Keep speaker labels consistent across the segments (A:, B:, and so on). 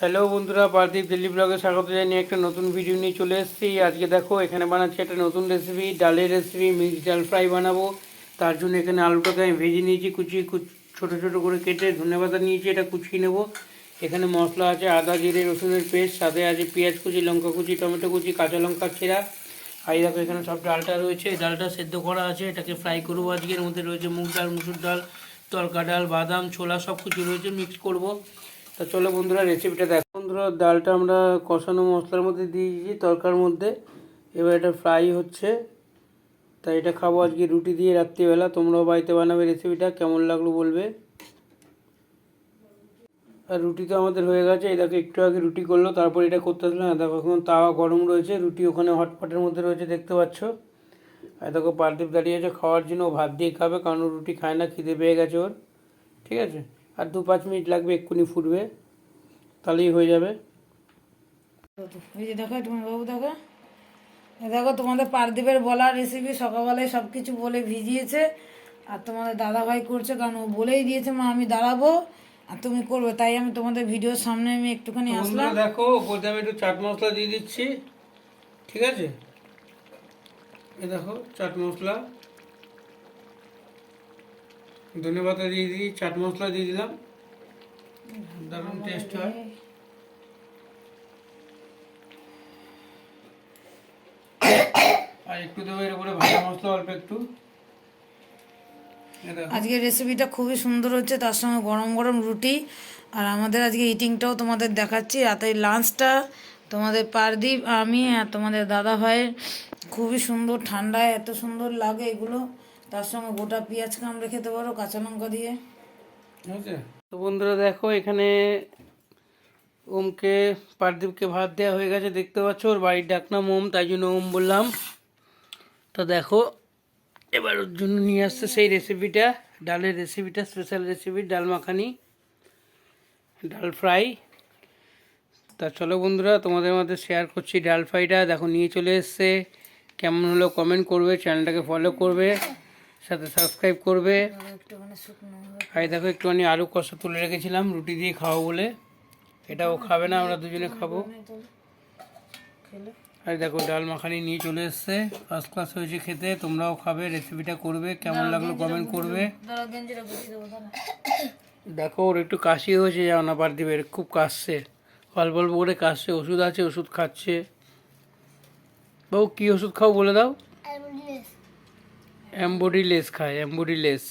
A: Hello বন্ধুরা, পার্থিব দিল্লি ব্লগে স্বাগত জানিয়ে একটা নতুন ভিডিও নিয়ে চলে এসেছি। আজকে দেখো, এখানে বানাচ্ছি একটা নতুন রেসিপি ডালের রেসিপি মিক্স ডাল ফ্রাই বানাবো। তার জন্য এখানে আলুটাকে আমি ভেজে নিয়েছি, কুচি ছোটো ছোটো করে কেটে ধনে পাতা নিয়েছি, এটা কুচিয়ে নেব। এখানে মশলা আছে আদা, জিরে, রসুনের পেস্ট সাথে আছে পেঁয়াজ কুচি, লঙ্কা কুচি, টমেটো কুচি, কাঁচা লঙ্কা ছেঁড়া আর এই দেখো, এখানে সব ডালটা রয়েছে। ডালটা সেদ্ধ করা আছে, এটাকে ফ্রাই করব আজকের মধ্যে। রয়েছে মুগ ডাল, মুসুর ডাল, তরকা ডাল, বাদাম, ছোলা সব কিছু রয়েছে মিক্স করব। তা চলো বন্ধুরা রেসিপিটা দেখো। বন্ধুরা, ডালটা আমরা কষানো মশলার মধ্যে দিয়েছি, তরকার মধ্যে। এবার এটা ফ্রাই হচ্ছে। তাই এটা খাব আজকে রুটি দিয়ে রাত্রিবেলা। তোমরাও বাড়িতে বানাবে রেসিপিটা কেমন লাগল বলবে? আর রুটি তো আমাদের হয়ে গেছে। এই দেখো, একটু আগে রুটি করল, তারপর এটা করতে আসলাম। আর দেখো, এখন তাওয়া গরম রয়েছে। রুটি ওখানে হটপটের মধ্যে রয়েছে, দেখতে পাচ্ছ? আর দেখো, পার্থিব দাঁড়িয়ে আছে, খাওয়ার জন্য ভাত দিয়ে খাবে, কারণ রুটি খায় না, খিদে পেয়ে গেছে ওর। ঠিক আছে? আর দু পাঁচ মিনিট লাগবে এক্ষুনি ফুটবে তাহলেই হয়ে যাবে।
B: এই যে দেখো তোমার বাবু দেখো। দেখো তোমাদের পারদীপের বলা রেসিপি সকালবেলায় সব কিছু বলে ভিজিয়েছে আর তোমাদের দাদা ভাই করছে কারণ ও বলেই দিয়েছে মা আমি দাঁড়াবো আর তুমি করবে। তাই আমি তোমাদের ভিডিওর সামনে আমি একটুখানি আসলাম।
A: দেখো ওপরে আমি একটু চাট মশলা দিয়ে দিচ্ছি ঠিক আছে? এ দেখো চাট মশলা। ধনে পাতা দিয়ে দিই চাট মশলা দিয়ে দিলাম। দারুণ টেস্ট হয়। আর একটু দেবো এর উপরে ভাজা মশলা অল্প একটু।
B: আজকের রেসিপিটা খুবই সুন্দর হচ্ছে তার সঙ্গে গরম গরম রুটি। আর আমাদের আজকে ইটিংটাও তোমাদের দেখাচ্ছি। রাতের লাঞ্চটা তোমাদের পারদীপ আমি আর তোমাদের দাদা ভাইয়ের খুবই সুন্দর ঠান্ডায় এত সুন্দর লাগে এগুলো। তার সঙ্গে গোটা পেঁয়াজ কামড়ে খেতে পারো কাঁচা লঙ্কা দিয়ে।
A: তো বন্ধুরা দেখো এখানে ওমকে পারদীপকে ভাত দেওয়া হয়ে গেছে দেখতে পাচ্ছ ওর বাড়ির ডাকনাম ওম তাই জন্য ওম বললাম। তো দেখো এবার ওর জন্য নিয়ে আসছে সেই রেসিপিটা ডালের রেসিপিটা স্পেশাল রেসিপি ডাল মাখানি ডাল ফ্রাই। তা চলো বন্ধুরা তোমাদের মধ্যে শেয়ার করছি ডাল ফ্রাইটা। দেখো নিয়ে চলে এসছে। কেমন হলো কমেন্ট করবে চ্যানেলটাকে ফলো করবে। সাথে সাবস্ক্রাইব করবে। আর দেখো একটুখানি আলু কষা তুলে রেখেছিলাম রুটি দিয়ে খাব বলে। এটাও খাবে না আমরা দুজনে খাব।
B: খেলে।
A: আর দেখো ডাল মাখানি নিয়ে চলে এসছে। ফার্স্ট ক্লাস হয়েছে খেতে তোমরাও খাবে রেসিপিটা করবে কেমন লাগল কমেন্ট করবে। দেখো ওর একটু কাশি হয়েছে যাও না পারদিবের খুব কাশছে। অল্প অল্প করে কাশছে ওষুধ আছে ওষুধ খাচ্ছে। বাবু কী ওষুধ খাও বলে দাও। অ্যাম্বডি লেস খায় অ্যাম্বডি লেস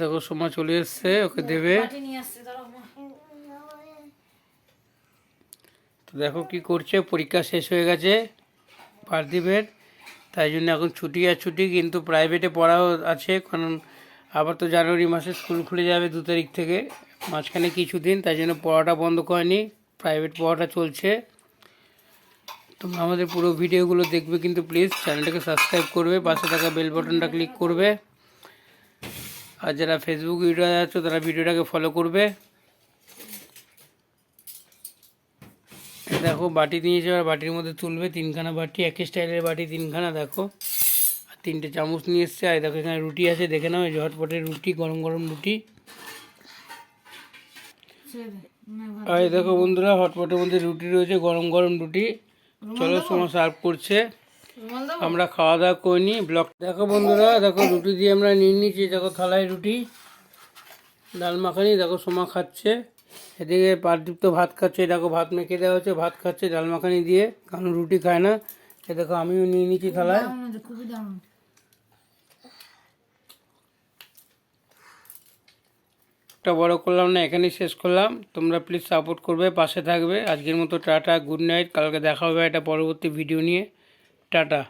A: দেখো সময় চলে এসছে ওকে দেবে।
B: পাটি নিয়ে আসছে দাঁড়াও মা।
A: তো দেখো কি করছে পরীক্ষা শেষ হয়ে গেছে পার্থিবের। তাই জন্য এখন ছুটি আর ছুটি কিন্তু প্রাইভেটে পড়াও আছে কারণ আবার তো জানুয়ারি মাসে স্কুল খুলে যাবে দু তারিখ থেকে মাঝখানে কিছুদিন তাই জন্য পড়াটা বন্ধ করেনি প্রাইভেট পড়াটা চলছে। তোমরা আমাদের পুরো ভিডিওগুলো দেখবে কিন্তু প্লিজ চ্যানেলটাকে সাবস্ক্রাইব করবে পাশে থাকা বেল বাটনটা ক্লিক করবে। আর যারা ফেসবুক ভিডিও আছো তারা ভিডিওটাকে ফলো করবে। দেখো বাটি নিয়েছে আর বাটির মধ্যে তুলবে তিনখানা বাটি একই স্টাইলের বাটি তিনখানা দেখো। আর তিনটে চামচ নিয়ে এসছে আর দেখো এখানে রুটি আছে দেখে নাও এই ঝটপটের রুটি গরম গরম রুটি। আর দেখো বন্ধুরা হটপটের মধ্যে রুটি রয়েছে গরম গরম রুটি। চলো সময় সার্ভ করছে। আমরা খাওয়া দাওয়া করিনি ব্লক দেখো বন্ধুরা দেখো রুটি দিয়ে আমরা নিয়ে নিচ্ছি দেখো থালায় রুটি ডাল মাখানি দেখো সোমা খাচ্ছে। এদিকে পারদীপ তো ভাত খাচ্ছে দেখো ভাত মেখে দেওয়া হচ্ছে ভাত খাচ্ছে ডাল মাখানি দিয়ে কারণ রুটি খায় না। এ দেখো আমিও নিয়ে নিচ্ছি থালায়। একটা বড় করলাম না, এখানেই শেষ করলাম। তোমরা প্লিজ সাপোর্ট করবে, পাশে থাকবে। আজকের মতো টাটা গুড নাইট কালকে দেখা হবে একটা পরবর্তী ভিডিও নিয়ে। টাটা।